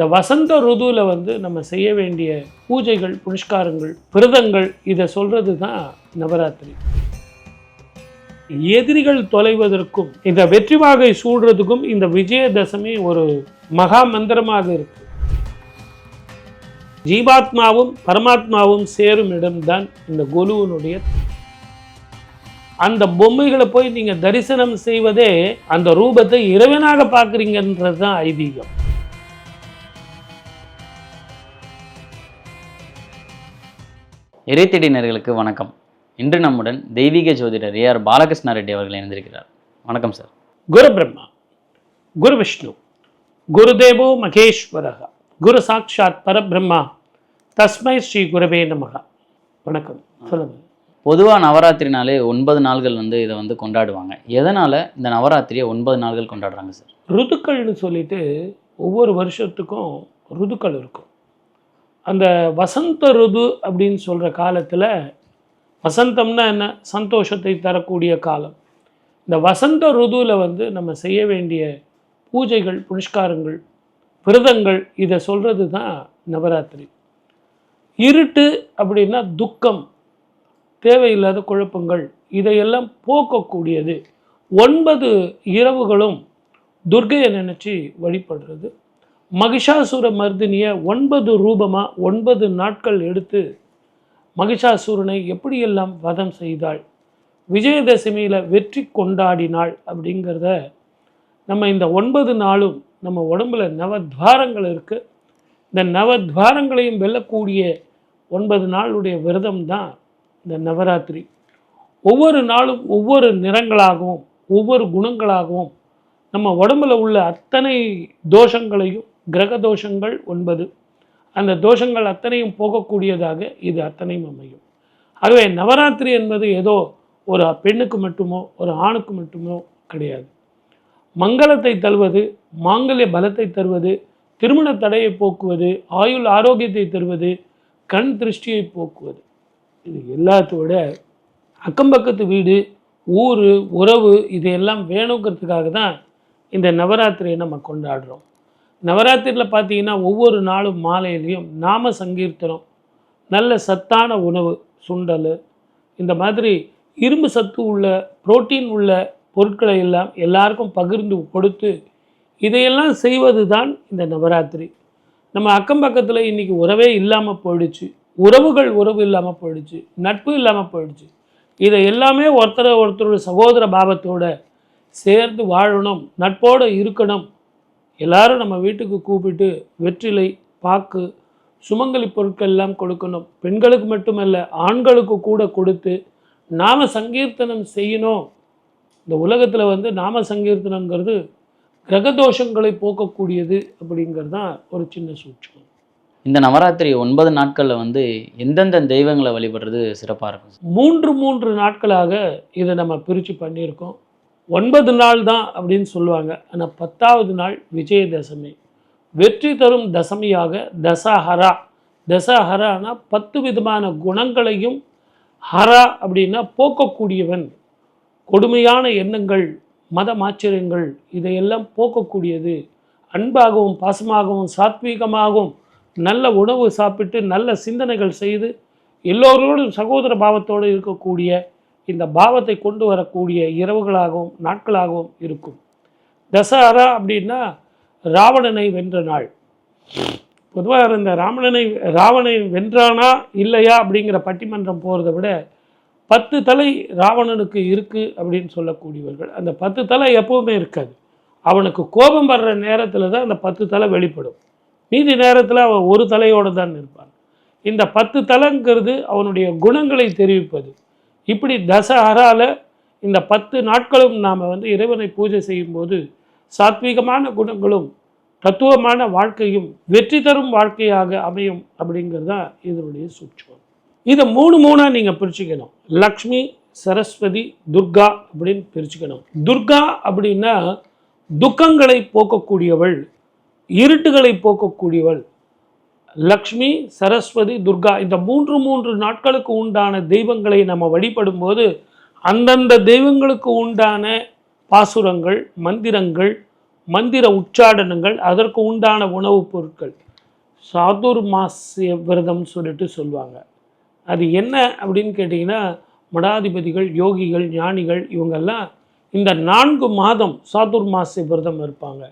இந்த வசந்த ருதுவில் வந்து நம்ம செய்ய வேண்டிய பூஜைகள் புனஸ்காரங்கள் விரதங்கள் இதை சொல்கிறது தான் நவராத்திரி. எதிரிகள் தொலைவதற்கும் இந்த வெற்றி வாகை சூடுறதுக்கும் இந்த விஜயதசமி ஒரு மகா மந்திரமாக இருக்கு. ஜீவாத்மாவும் பரமாத்மாவும் சேரும் இடம்தான் இந்த குலுவனுடைய அந்த பொம்மைகளை போய் நீங்க தரிசனம் செய்வதே அந்த ரூபத்தை இறைவனாக பார்க்குறீங்கன்றது தான் ஐதீகம். இறைத்தேடினர்களுக்கு வணக்கம். இன்று நம்முடன் தெய்வீக ஜோதிடர் ஏஆர் பாலகிருஷ்ண ரெட்டி அவர்கள் இணைந்திருக்கிறார். வணக்கம் சார். குரு பிரம்மா குரு விஷ்ணு குருதேவோ மகேஸ்வரக குரு சாட்சாத் பரபிரம்மா தஸ்மை ஸ்ரீ குருவே நமக. வணக்கம். சொல்லுங்க. பொதுவாக நவராத்திரினாலே ஒன்பது நாள்கள் வந்து இதை வந்து கொண்டாடுவாங்க. எதனால் இந்த நவராத்திரியை ஒன்பது நாள்கள் கொண்டாடுறாங்க சார்? ருதுக்கள்னு சொல்லிட்டு ஒவ்வொரு வருஷத்துக்கும் ருதுக்கள் இருக்கும். அந்த வசந்த ருது அப்படின்னு சொல்கிற காலத்தில் வசந்தம்னா என்ன? சந்தோஷத்தை தரக்கூடிய காலம். இந்த வசந்த ருதுவில் வந்து நம்ம செய்ய வேண்டிய பூஜைகள் புனஸ்காரங்கள் விரதங்கள் இதை சொல்கிறது தான் நவராத்திரி. இருட்டு அப்படின்னா துக்கம் தேவையில்லாத குழப்பங்கள் இதையெல்லாம் போக்கக்கூடியது. ஒன்பது இரவுகளும் துர்கையை நினச்சி வழிபடுறது. மகிஷாசுர மர்தினியை ஒன்பது ரூபமாக ஒன்பது நாட்கள் எடுத்து மகிஷாசுரனை எப்படியெல்லாம் வதம் செய்தாள்? விஜயதசமியில் வெற்றி கொண்டாடினாள் அப்படிங்கிறத நம்ம இந்த ஒன்பது நாளும் நம்ம உடம்புல நவத்வாரங்கள் இருக்குது இந்த நவத்வாரங்களையும் வெல்லக்கூடிய ஒன்பது நாளுடைய விரதம் தான் இந்த நவராத்திரி. ஒவ்வொரு நாளும் ஒவ்வொரு நிறங்களாகவும் ஒவ்வொரு குணங்களாகவும் நம்ம உடம்புல உள்ள அத்தனை தோஷங்களையும் கிரக தோஷங்கள் ஒன்பது. அந்த தோஷங்கள் அத்தனையும் போகக்கூடியதாக இது அத்தனையும் அமையும். ஆகவே நவராத்திரி என்பது ஏதோ ஒரு பெண்ணுக்கு மட்டுமோ ஒரு ஆணுக்கு மட்டுமோ கிடையாது. மங்களத்தை தருவது மாங்கல்ய பலத்தை தருவது திருமண தடையை போக்குவது ஆயுள் ஆரோக்கியத்தை தருவது கண் திருஷ்டியை போக்குவது. இது எல்லாத்தோட அக்கம்பக்கத்து வீடு ஊர் உறவு இதையெல்லாம் வேணுங்கிறதுக்காக தான் இந்த நவராத்திரியை நம்ம கொண்டாடுறோம். நவராத்திரியில் பார்த்தீங்கன்னா ஒவ்வொரு நாளும் மாலையிலையும் நாம சங்கீர்த்தனம் நல்ல சத்தான உணவு சுண்டல் இந்த மாதிரி இரும்பு சத்து உள்ள புரோட்டீன் உள்ள பொருட்களை எல்லாம் எல்லாருக்கும் பகிர்ந்து கொடுத்து இதையெல்லாம் செய்வது தான் இந்த நவராத்திரி. நம்ம அக்கம் பக்கத்தில் இன்றைக்கி உறவே இல்லாமல் போயிடுச்சு. உறவுகள் உறவு இல்லாமல் போயிடுச்சு. நட்பு இல்லாமல் போயிடுச்சு. இதை எல்லாமே ஒருத்தரை ஒருத்தரோட சகோதர பாவத்தோடு சேர்ந்து வாழணும் நட்போடு இருக்கணும். எல்லாரும் நம்ம வீட்டுக்கு கூப்பிட்டு வெற்றிலை பாக்கு சுமங்கலி பொருட்கள் எல்லாம் கொடுக்கணும். பெண்களுக்கு மட்டுமல்ல ஆண்களுக்கு கூட கொடுத்து நாம சங்கீர்த்தனம் செய்யணும். இந்த உலகத்தில் வந்து நாம சங்கீர்த்தனங்கிறது கிரகதோஷங்களை போக்கக்கூடியது அப்படிங்கிறது தான் ஒரு சின்ன சூட்சம் இந்த நவராத்திரி ஒன்பது நாட்களில் வந்து எந்தெந்த தெய்வங்களை வழிபடுறது சிறப்பாக இருக்கும்? மூன்று மூன்று நாட்களாக இதை நம்ம பிரித்து பண்ணியிருக்கோம். ஒன்பது நாள் தான் அப்படின்னு சொல்லுவாங்க. ஆனால் பத்தாவது நாள் விஜயதசமி. வெற்றி தரும் தசமியாக தசஹரா. தசஹரானா பத்து விதமான குணங்களையும் ஹரா அப்படின்னா போக்கக்கூடியவன். கொடுமையான எண்ணங்கள் மதமாச்சரியங்கள் இதையெல்லாம் போக்கக்கூடியது. அன்பாகவும் பாசமாகவும் சாத்வீகமாகவும் நல்ல உணவு சாப்பிட்டு நல்ல சிந்தனைகள் செய்து எல்லோரோடும் சகோதர பாவத்தோடு இருக்கக்கூடிய இந்த பாவத்தை கொண்டு வரக்கூடிய இரவுகளாகவும் நாட்களாகவும் இருக்கும். தசஹரா அப்படின்னா ராவணனை வென்ற நாள். பொதுவாக இந்த ராவணனை ராவணனை வென்றானா இல்லையா அப்படிங்கிற பட்டிமன்றம் போகிறத விட பத்து தலை ராவணனுக்கு இருக்குது அப்படின்னு சொல்லக்கூடியவர்கள். அந்த பத்து தலை எப்பவுமே இருக்காது. அவனுக்கு கோபம் வர்ற நேரத்தில் தான் அந்த பத்து தலை வெளிப்படும். மீதி நேரத்தில் அவன் ஒரு தலையோடு தான் இருப்பான் இந்த பத்து தலைங்கிறது அவனுடைய குணங்களை தெரிவிப்பது. இப்படி தசஹரால இந்த பத்து நாட்களும் நாம் வந்து இறைவனை பூஜை செய்யும்போது சாத்வீகமான குணங்களும் தத்துவமான வாழ்க்கையும் வெற்றி தரும் வாழ்க்கையாக அமையும் அப்படிங்கிறது தான் இதனுடைய சூட்சம் இதை மூணு மூணாக நீங்கள் பிரிச்சுக்கணும். லக்ஷ்மி சரஸ்வதி துர்கா அப்படின்னு பிரிச்சுக்கணும். துர்கா அப்படின்னா துக்கங்களை போக்கக்கூடியவள் இருட்டுகளை போக்கக்கூடியவள் லக்ஷ்மி சரஸ்வதி துர்கா இந்த மூன்று மூன்று நாட்களுக்கு உண்டான தெய்வங்களை நம்ம வழிபடும் போது அந்தந்த தெய்வங்களுக்கு உண்டான பாசுரங்கள் மந்திரங்கள் மந்திர உச்சாடனங்கள் அதற்கு உண்டான உணவுப் பொருட்கள். சாதுர் மாசிய விரதம் சொல்லிட்டு சொல்லுவாங்க. அது என்ன அப்படின்னு கேட்டிங்கன்னா மடாதிபதிகள் யோகிகள் ஞானிகள் இவங்கெல்லாம் இந்த நான்கு மாதம் சாதுர் மாசிய விரதம் இருப்பாங்க.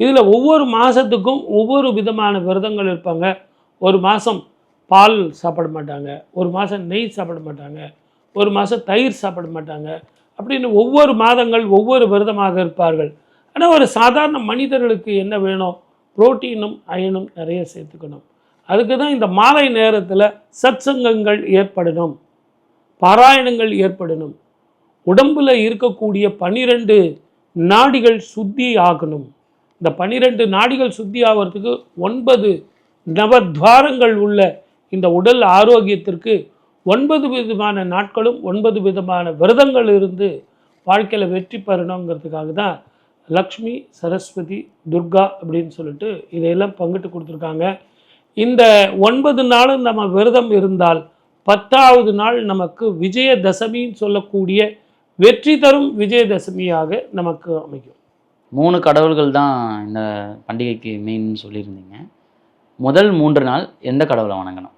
இதில் ஒவ்வொரு மாதத்துக்கும் ஒவ்வொரு விதமான விரதங்கள் இருப்பாங்க. ஒரு மாதம் பால் சாப்பிட மாட்டாங்க. ஒரு மாதம் நெய் சாப்பிட மாட்டாங்க. ஒரு மாதம் தயிர் சாப்பிட மாட்டாங்க. அப்படின்னு ஒவ்வொரு மாதங்கள் ஒவ்வொரு விரதமாக இருப்பார்கள். ஆனால் ஒரு சாதாரண மனிதர்களுக்கு என்ன வேணும்? புரோட்டீனும் அயனும் நிறைய சேர்த்துக்கணும். அதுக்கு தான் இந்த மாலை நேரத்தில் சத்சங்கங்கள் ஏற்படணும். பாராயணங்கள் ஏற்படணும். உடம்பில் இருக்கக்கூடிய பனிரெண்டு நாடிகள் சுத்தி ஆகணும். இந்த பனிரெண்டு நாடிகள் சுத்தி ஆகிறதுக்கு ஒன்பது நவத்வாரங்கள் உள்ள இந்த உடல் ஆரோக்கியத்திற்கு ஒன்பது விதமான நாட்களும் ஒன்பது விதமான விரதங்கள் இருந்து வாழ்க்கையில் வெற்றி பெறணுங்கிறதுக்காக தான் லக்ஷ்மி சரஸ்வதி துர்கா அப்படின்னு சொல்லிட்டு இதையெல்லாம் பங்கிட்டு கொடுத்துருக்காங்க. இந்த ஒன்பது நாளும் நம்ம விரதம் இருந்தால் பத்தாவது நாள் நமக்கு விஜயதசமின்னு சொல்லக்கூடிய வெற்றி தரும் விஜயதசமியாக நமக்கு அமைக்கும் மூணு கடவுள்கள் தான் இந்த பண்டிகைக்கு மெயின் சொல்லியிருந்தீங்க. முதல் மூன்று நாள் எந்த கடவுளை வணங்கணும்?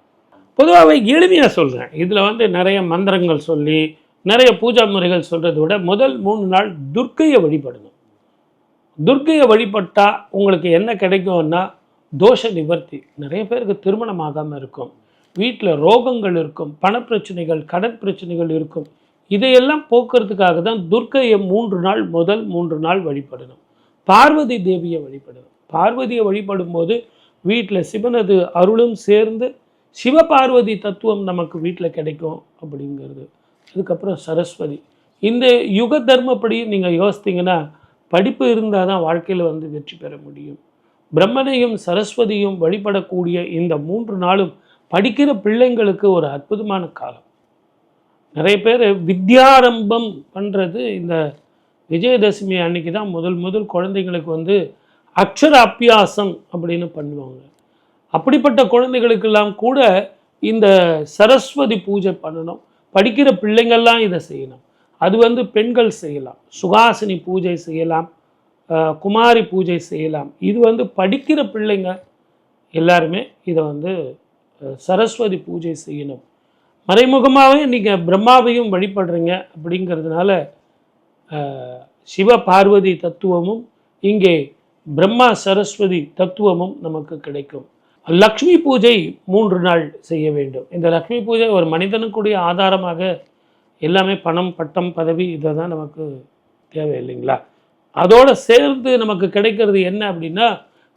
பொதுவாகவே எளிமையாக சொல்கிறேன் இதில் வந்து நிறைய மந்திரங்கள் சொல்லி நிறைய பூஜா முறைகள் சொல்கிறத விட முதல் மூணு நாள் துர்க்கையை வழிபடணும். துர்க்கையை வழிபட்டால் உங்களுக்கு என்ன கிடைக்கும்னா தோஷ நிவர்த்தி. நிறைய பேருக்கு திருமணம் ஆகாமல் இருக்கும். வீட்டில் ரோகங்கள் இருக்கும் பணப்பிரச்சனைகள் கடன் பிரச்சனைகள் இருக்கும். இதையெல்லாம் போக்குறதுக்காக தான் துர்க்கையை மூன்று நாள் முதல் மூன்று நாள் வழிபடணும். பார்வதி தேவியை வழிபடணும் பார்வதியை வழிபடும் போது வீட்டில் சிவனது அருளும் சேர்ந்து சிவபார்வதி தத்துவம் நமக்கு வீட்டில் கிடைக்கும் அப்படிங்கிறது. அதுக்கப்புறம் சரஸ்வதி. இந்த யுக தர்மப்படி நீங்கள் யோசித்தீங்கன்னா படிப்பு இருந்தால் தான் வாழ்க்கையில் வந்து வெற்றி பெற முடியும். பிரம்மனையும் சரஸ்வதியும் வழிபடக்கூடிய இந்த மூன்று நாளும் படிக்கிற பிள்ளைங்களுக்கு ஒரு அற்புதமான காலம். நிறைய பேர் வித்யாரம்பம் பண்ணுறது இந்த விஜயதசமி அன்னைக்கு தான் முதல் முதல் குழந்தைங்களுக்கு வந்து அக்ஷர அபியாசம் அப்படின்னு பண்ணுவாங்க. அப்படிப்பட்ட குழந்தைகளுக்கெல்லாம் கூட இந்த சரஸ்வதி பூஜை பண்ணணும். படிக்கிற பிள்ளைங்கள்லாம் இதை செய்யணும். அது வந்து பெண்கள் செய்யலாம். சுகாசினி பூஜை செய்யலாம். குமாரி பூஜை செய்யலாம். இது வந்து படிக்கிற பிள்ளைங்க எல்லாருமே இதை வந்து சரஸ்வதி பூஜை செய்யணும். மறைமுகமாகவே நீங்கள் பிரம்மாவையும் வழிபடுறீங்க அப்படிங்கிறதுனால சிவ பார்வதி தத்துவமும் இங்கே பிரம்மா சரஸ்வதி தத்துவமும் நமக்கு கிடைக்கும். லக்ஷ்மி பூஜை மூன்று நாள் செய்ய வேண்டும். இந்த லக்ஷ்மி பூஜை ஒரு மனிதனுக்குடைய ஆதாரமாக எல்லாமே பணம் பட்டம் பதவி இதை தான் நமக்கு தேவை இல்லைங்களா? அதோடு சேர்ந்து நமக்கு கிடைக்கிறது என்ன அப்படின்னா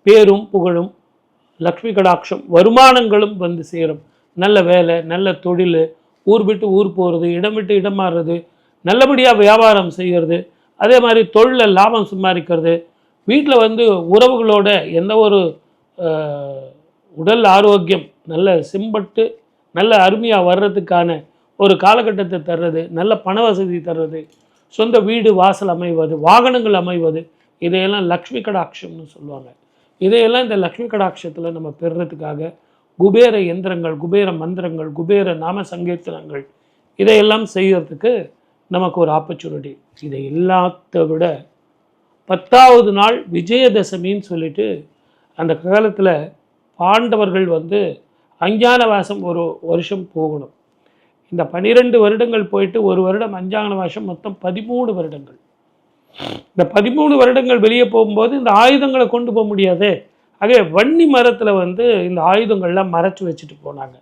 பேரும் புகழும் லக்ஷ்மி கடாட்சம் வருமானங்களும் வந்து சேரும். நல்ல வேலை நல்ல தொழில் ஊர் விட்டு ஊர் போகிறது இடம் விட்டு இடம் மாறுறது நல்லபடியாக வியாபாரம் செய்கிறது. அதே மாதிரி தொழிலில் லாபம் சம்பாதிக்கிறது. வீட்டில் வந்து உறவுகளோட எந்த ஒரு உடல் ஆரோக்கியம் நல்ல செம்பட்டு நல்ல அருமையாக வர்றதுக்கான ஒரு காலகட்டத்தை தர்றது நல்ல பண வசதி தர்றது சொந்த வீடு வாசல் அமைவது வாகனங்கள் அமைவது இதையெல்லாம் லக்ஷ்மி கடாட்சம்னு சொல்லுவாங்க. இதையெல்லாம் இந்த லக்ஷ்மி கடாட்சத்தில் நம்ம பெறுறதுக்காக குபேர எந்திரங்கள் குபேர மந்திரங்கள் குபேர நாம சங்கீர்த்தனங்கள் இதையெல்லாம் செய்கிறதுக்கு நமக்கு ஒரு ஆப்பர்ச்சுனிட்டி இதை எல்லாத்த விட பத்தாவது நாள் விஜயதசமின்னு சொல்லிட்டு அந்த காலத்தில் பாண்டவர்கள் வந்து அஞ்ஞானவாசம் ஒரு வருஷம் போகணும். இந்த பனிரெண்டு வருடங்கள் போயிட்டு ஒரு வருடம் அஞ்சாங்கன வாசம் மொத்தம் பதிமூணு வருடங்கள். இந்த பதிமூணு வருடங்கள் வெளியே போகும்போது இந்த ஆயுதங்களை கொண்டு போக முடியாதே. ஆகவே வன்னி மரத்தில் வந்து இந்த ஆயுதங்கள்லாம் மறைச்சி வச்சுட்டு போனாங்க.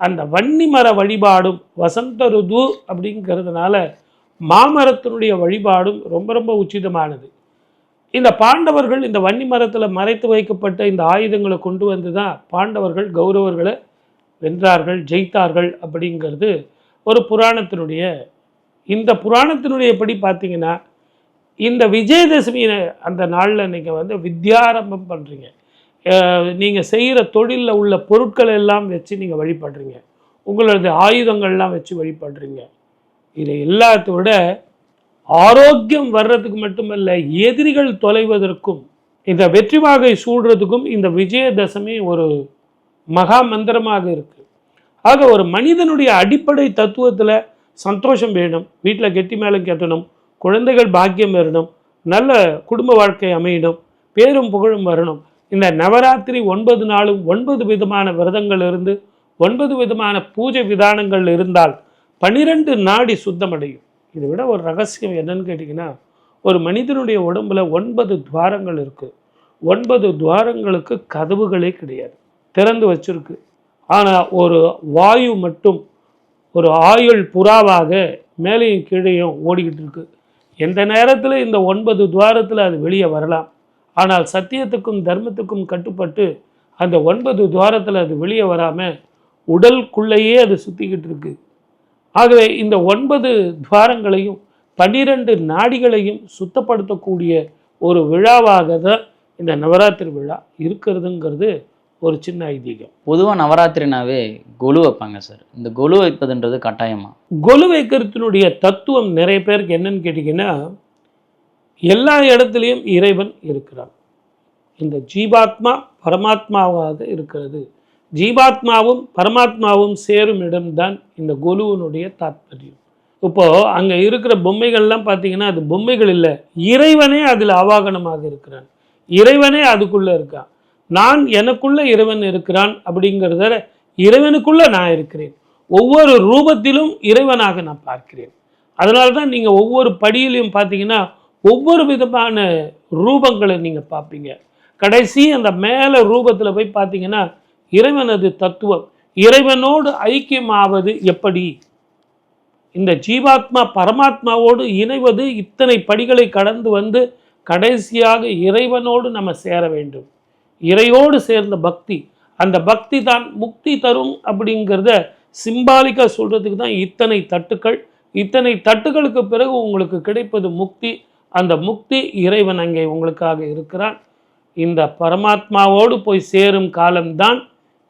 அந்த வன்னி மர வழிபாடும் வசந்த ருது அப்படிங்கிறதுனால மாமரத்தினுடைய வழிபாடும் ரொம்ப ரொம்ப உச்சிதமானது. இந்த பாண்டவர்கள் இந்த வன்னி மரத்தில் மறைத்து வைக்கப்பட்ட இந்த ஆயுதங்களை கொண்டு வந்து தான் பாண்டவர்கள் கௌரவர்களை வென்றார்கள் ஜெயித்தார்கள் அப்படிங்கிறது ஒரு புராணத்தினுடைய இந்த புராணத்தினுடைய படி பார்த்தீங்கன்னா இந்த விஜயதசமி அந்த நாளில் நீங்கள் வந்து வித்யாரம்பம் பண்ணுறீங்க நீங்கள் செய்கிற தொழிலில் உள்ள பொருட்கள் எல்லாம் வச்சு நீங்கள் வழிபடுறீங்க. உங்களது ஆயுதங்கள்லாம் வச்சு வழிபடுறீங்க. இதை எல்லாத்தோட விட ஆரோக்கியம் வர்றதுக்கு மட்டுமல்ல எதிரிகள் தொலைவதற்கும் இந்த வெற்றி வாகை சூடுறதுக்கும் இந்த விஜயதசமி ஒரு மகா மந்திரமாக இருக்குது ஆக ஒரு மனிதனுடைய அடிப்படை தத்துவத்தில் சந்தோஷம் வேணும் வீட்டில் கெட்டி மேலே கட்டணும் குழந்தைகள் பாக்கியம் வரணும் நல்ல குடும்ப வாழ்க்கை அமையணும் பேரும் புகழும் வரணும். இந்த நவராத்திரி ஒன்பது நாளும் ஒன்பது விதமான விரதங்கள் இருந்து ஒன்பது விதமான பூஜை விதானங்கள் இருந்தால் பன்னிரெண்டு நாடி சுத்தமடையும். இதை விட ஒரு ரகசியம் என்னன்னு கேட்டிங்கன்னா ஒரு மனிதனுடைய உடம்புல ஒன்பது துவாரங்கள் இருக்குது ஒன்பது துவாரங்களுக்கு கதவுகளே கிடையாது. திறந்து வச்சிருக்கு. ஆனால் ஒரு வாயு மட்டும் ஒரு ஆயுள் புறாவாக மேலேயும் கீழேயும் ஓடிக்கிட்டு இருக்கு. எந்த நேரத்தில் இந்த ஒன்பது துவாரத்தில் அது வெளியே வரலாம்? ஆனால் சத்தியத்துக்கும் தர்மத்துக்கும் கட்டுப்பட்டு அந்த ஒன்பது துவாரத்தில் அது வெளியே வராமல் உடலுக்குள்ளேயே அது சுற்றிக்கிட்டு இருக்குது ஆகவே இந்த ஒன்பது துவாரங்களையும் பன்னிரண்டு நாடிகளையும் சுத்தப்படுத்தக்கூடிய ஒரு விழாவாக தான் இந்த நவராத்திரி விழா இருக்கிறதுங்கிறது ஒரு சின்ன ஐதீகம். பொதுவாக நவராத்திரினாவே கொலு வைப்பாங்க சார். இந்த கொலு வைப்பதுன்றது கட்டாயமா? கொலு வைக்கிறதுனுடைய தத்துவம் நிறைய பேருக்கு என்னன்னு கேட்டிங்கன்னா எல்லா இடத்துலையும் இறைவன் இருக்கிறான். இந்த ஜீவாத்மா பரமாத்மாவாக இருக்கிறது. ஜீவாத்மாவும் பரமாத்மாவும் சேரும் இடம்தான் இந்த கொலுவினுடைய தாத்பரியம். இப்போது அங்கே இருக்கிற பொம்மைகள்லாம் பார்த்தீங்கன்னா அது பொம்மைகள் இல்லை. இறைவனே அதில் அவாகனமாக இருக்கிறான். இறைவனே அதுக்குள்ளே இருக்கான். நான் எனக்குள்ளே இறைவன் இருக்கிறான் அப்படிங்கிறத இறைவனுக்குள்ளே நான் இருக்கிறேன். ஒவ்வொரு ரூபத்திலும் இறைவனாக நான் பார்க்கிறேன். அதனால தான் நீங்கள் ஒவ்வொரு படியிலையும் பார்த்தீங்கன்னா ஒவ்வொரு விதமான ரூபங்களை நீங்கள் பார்ப்பீங்க. கடைசி அந்த மேலே ரூபத்தில் போய் பார்த்தீங்கன்னா இறைவனது தத்துவம் இறைவனோடு ஐக்கியமாவது எப்படி? இந்த ஜீவாத்மா பரமாத்மாவோடு இணைவது இத்தனை படிகளை கடந்து வந்து கடைசியாக இறைவனோடு நம்ம சேர வேண்டும். இறையோடு சேர்ந்த பக்தி அந்த பக்தி தான் முக்தி தரும் அப்படிங்கிறத சிம்பாலிக்காக சொல்கிறதுக்கு தான் இத்தனை தட்டுக்கள். இத்தனை தட்டுகளுக்கு பிறகு உங்களுக்கு கிடைப்பது முக்தி. அந்த முக்தி இறைவன் அங்கே உங்களுக்காக இருக்கிறான். இந்த பரமாத்மாவோடு போய் சேரும் காலம்தான்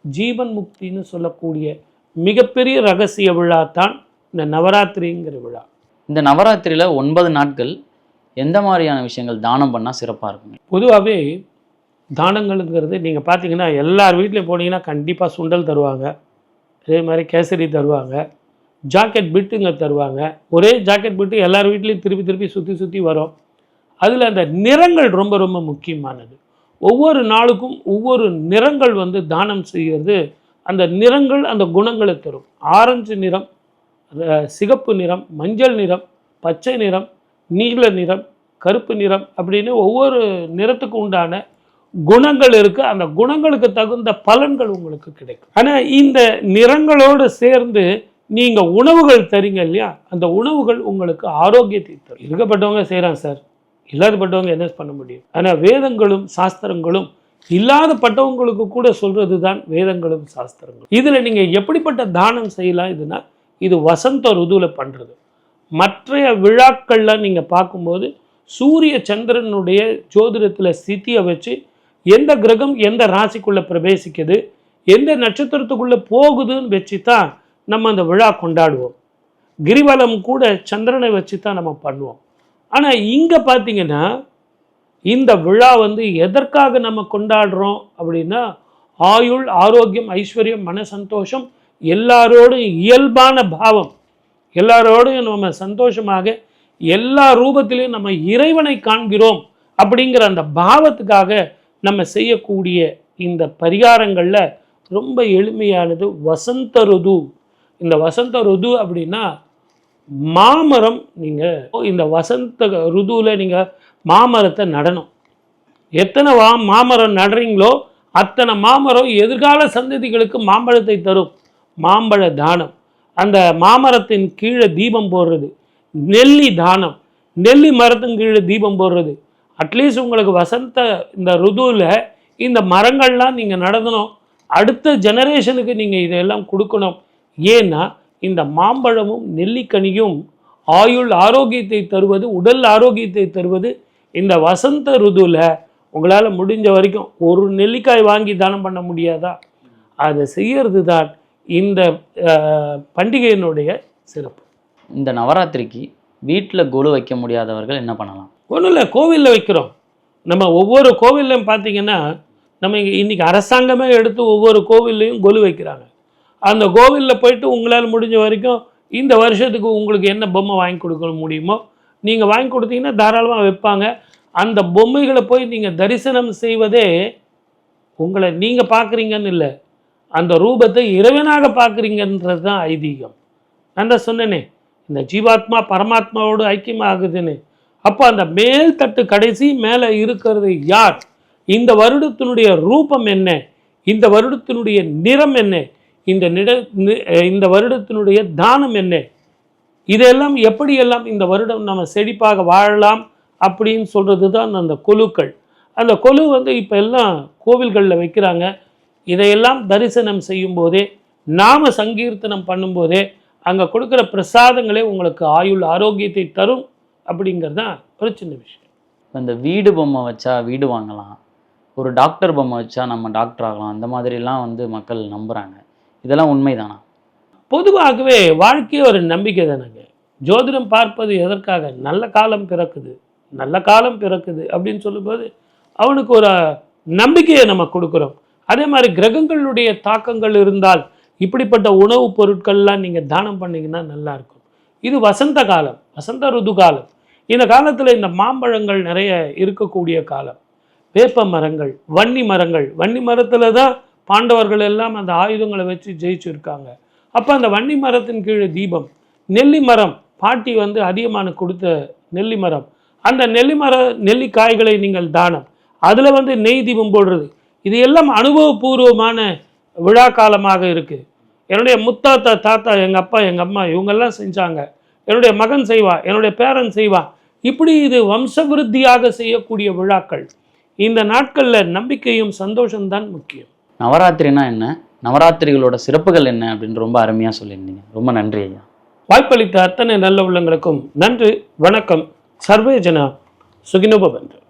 ஜீவன் முக்தின்னு சொல்லக்கூடிய மிகப்பெரிய ரகசிய விழா தான் இந்த நவராத்திரிங்கிற விழா. இந்த நவராத்திரியில் ஒன்பது நாட்கள் எந்த மாதிரியான விஷயங்கள் தானம் பண்ணால் சிறப்பாக இருக்குங்க? பொதுவாகவே தானங்களுங்கிறது நீங்கள் பார்த்தீங்கன்னா எல்லார் வீட்லேயும் போனீங்கன்னா கண்டிப்பாக சுண்டல் தருவாங்க. அதே மாதிரி கேசரி தருவாங்க. ஜாக்கெட் பிட்டுங்க தருவாங்க. ஒரே ஜாக்கெட் பிட்டு எல்லார் வீட்லேயும் திருப்பி திருப்பி சுற்றி சுற்றி வரும். அதில் அந்த நிறங்கள் ரொம்ப ரொம்ப முக்கியமானது. ஒவ்வொரு நாளுக்கும் ஒவ்வொரு நிறங்கள் வந்து தானம் செய்கிறது. அந்த நிறங்கள் அந்த குணங்களை தரும். ஆரஞ்சு நிறம் சிகப்பு நிறம் மஞ்சள் நிறம் பச்சை நிறம் நீல நிறம் கருப்பு நிறம் அப்படின்னு ஒவ்வொரு நிறத்துக்கு உண்டான குணங்கள் இருக்குது அந்த குணங்களுக்கு தகுந்த பலன்கள் உங்களுக்கு கிடைக்கும். ஆனால் இந்த நிறங்களோடு சேர்ந்து நீங்கள் உணவுகள் தரீங்க இல்லையா? அந்த உணவுகள் உங்களுக்கு ஆரோக்கியத்தை தரும். இருக்கப்பட்டவங்க செய்கிறான் சார். இல்லாதப்பட்டவங்க என்ன பண்ண முடியும்? ஆனால் வேதங்களும் சாஸ்திரங்களும் இல்லாதப்பட்டவங்களுக்கு கூட சொல்கிறது தான் வேதங்களும் சாஸ்திரங்களும். இதில் நீங்கள் எப்படிப்பட்ட தானம் செய்யலாம் இதுனா இது வசந்த ருதுவில் பண்ணுறது மற்றைய விழாக்கள்லாம் நீங்கள் பார்க்கும்போது சூரிய சந்திரனுடைய ஜோதிடத்தில் ஸ்தித்தியை வச்சு எந்த கிரகம் எந்த ராசிக்குள்ளே பிரவேசிக்குது எந்த நட்சத்திரத்துக்குள்ளே போகுதுன்னு வச்சு தான் நம்ம அந்த விழா கொண்டாடுவோம். கிரிவலம் கூட சந்திரனை வச்சு தான் நம்ம பண்ணுவோம். ஆனால் இங்கே பார்த்தீங்கன்னா இந்த விழா வந்து எதற்காக நம்ம கொண்டாடுறோம் அப்படின்னா ஆயுள் ஆரோக்கியம் ஐஸ்வர்யம் மன சந்தோஷம் எல்லாரோடும் இயல்பான பாவம். எல்லாரோடும் நம்ம சந்தோஷமாக எல்லா ரூபத்திலையும் நம்ம இறைவனை காண்கிறோம் அப்படிங்கிற அந்த பாவத்துக்காக நம்ம செய்யக்கூடிய இந்த பரிகாரங்களில் ரொம்ப எளிமையானது வசந்த ருது. இந்த வசந்த ருது அப்படின்னா மாமரம் நீங்கள் இந்த வசந்த ருதுவில் நீங்கள் மாமரத்தை நடணும். எத்தனை வா மாமரம் நடுறீங்களோ அத்தனை மாமரம் எதிர்கால சந்ததிகளுக்கு மாம்பழத்தை தரும். மாம்பழ தானம். அந்த மாமரத்தின் கீழே தீபம் போடுறது. நெல்லி தானம். நெல்லி மரத்தின் கீழே தீபம் போடுறது. அட்லீஸ்ட் உங்களுக்கு வசந்த இந்த ருதுவில் இந்த மரங்கள்லாம் நீங்கள் நடந்தணும் அடுத்த ஜெனரேஷனுக்கு நீங்கள் இதெல்லாம் கொடுக்கணும். ஏன்னா இந்த மாம்பழமும் நெல்லிக்கனியும் ஆயுள் ஆரோக்கியத்தை தருவது உடல் ஆரோக்கியத்தை தருவது இந்த வசந்த ருதுவில் உங்களால் முடிஞ்ச வரைக்கும் ஒரு நெல்லிக்காய் வாங்கி தானம் பண்ண முடியாதா? அதை செய்யறது தான் இந்த பண்டிகையினுடைய சிறப்பு. இந்த நவராத்திரிக்கு வீட்டில் கொலு வைக்க முடியாதவர்கள் என்ன பண்ணலாம்? ஒன்றும் இல்லை கோவிலில் வைக்கிறோம். நம்ம ஒவ்வொரு கோவில்லையும் பார்த்தீங்கன்னா நம்ம இன்னைக்கு அரசாங்கமே எடுத்து ஒவ்வொரு கோவில்லையும் கொலு வைக்கிறாங்க. அந்த கோவிலில் போயிட்டு உங்களால் முடிஞ்ச வரைக்கும் இந்த வருஷத்துக்கு உங்களுக்கு என்ன பொம்மை வாங்கி கொடுக்க முடியுமோ நீங்கள் வாங்கி கொடுத்தீங்கன்னா தாராளமாக வைப்பாங்க. அந்த பொம்மைகளை போய் நீங்கள் தரிசனம் செய்வதே உங்களை நீங்கள் பார்க்குறீங்கன்னு இல்லை அந்த ரூபத்தை இறைவனாக பார்க்குறீங்கன்றது தான் ஐதீகம். நான் தான் சொன்னேனே இந்த ஜீவாத்மா பரமாத்மாவோடு ஐக்கியமாகுதுன்னு. அப்போ அந்த மேல் தட்டு கடைசி மேலே இருக்கிறது யார்? இந்த வருடத்தினுடைய ரூபம் என்ன? இந்த வருடத்தினுடைய நிறம் என்ன? இந்த நிட இந்த வருடத்தினுடைய தானம் என்ன? இதெல்லாம் எப்படியெல்லாம் இந்த வருடம் நம்ம செழிப்பாக வாழலாம் அப்படின்னு சொல்கிறது தான் அந்த கொலுக்கள். அந்த கொலு வந்து இப்போ எல்லாம் கோவில்களில் வைக்கிறாங்க. இதையெல்லாம் தரிசனம் செய்யும்போதே நாம சங்கீர்த்தனம் பண்ணும்போதே அங்கே கொடுக்குற பிரசாதங்களே உங்களுக்கு ஆயுள் ஆரோக்கியத்தை தரும் அப்படிங்கிறது தான் ஒரு சின்ன விஷயம். இந்த வீடு பொம்மை வச்சா வீடு வாங்கலாம். ஒரு டாக்டர் பொம்மை வச்சா நம்ம டாக்டர் ஆகலாம். அந்த மாதிரிலாம் வந்து மக்கள் நம்புகிறாங்க இதெல்லாம் உண்மைதானா? பொதுவாகவே வாழ்க்கையே ஒரு நம்பிக்கை தானேங்க. ஜோதிடம் பார்ப்பது எதற்காக? நல்ல காலம் பிறக்குது. நல்ல காலம் பிறக்குது அப்படின்னு சொல்லும்போது அவனுக்கு ஒரு நம்பிக்கையை நம்ம கொடுக்குறோம். அதே மாதிரி கிரகங்களுடைய தாக்கங்கள் இருந்தால் இப்படிப்பட்ட உணவுப் பொருட்கள்லாம் நீங்கள் தானம் பண்ணீங்கன்னா நல்லாயிருக்கும் இது வசந்த காலம் வசந்த ருது காலம். இந்த காலத்தில் இந்த மாம்பழங்கள் நிறைய இருக்கக்கூடிய காலம். வேப்ப மரங்கள் வன்னி மரங்கள். வன்னி மரத்தில் தான் பாண்டவர்கள் எல்லாம் அந்த ஆயுதங்களை வச்சு ஜெயிச்சிருக்காங்க. அப்போ அந்த வன்னி மரத்தின் கீழே தீபம் நெல்லி மரம் பாட்டி வந்து அதிகமான கொடுத்த நெல்லி மரம். அந்த நெல்லி மர நெல்லிக்காய்களை நீங்கள் தானம். அதில் வந்து நெய் தீபம் போடுறது. இது எல்லாம் அனுபவபூர்வமான விழா காலமாக இருக்குது என்னுடைய முத்தாத்தா தாத்தா எங்கள் அப்பா எங்கள் அம்மா இவங்கெல்லாம் செஞ்சாங்க. என்னுடைய மகன் செய்வா என்னுடைய பேரன் செய்வான் இப்படி இது வம்சவிருத்தியாக செய்யக்கூடிய விழாக்கள். இந்த நாட்களில் நம்பிக்கையும் சந்தோஷம்தான் முக்கியம். நவராத்திரினா என்ன? நவராத்திரிகளோட சிறப்புகள் என்ன அப்படின்னு ரொம்ப அருமையாக சொல்லியிருந்தீங்க. ரொம்ப நன்றி ஐயா. வாய்ப்பளித்த அத்தனை நல்ல உள்ளங்களுக்கும் நன்றி வணக்கம். சர்வே ஜனா சுகினோபவன்று.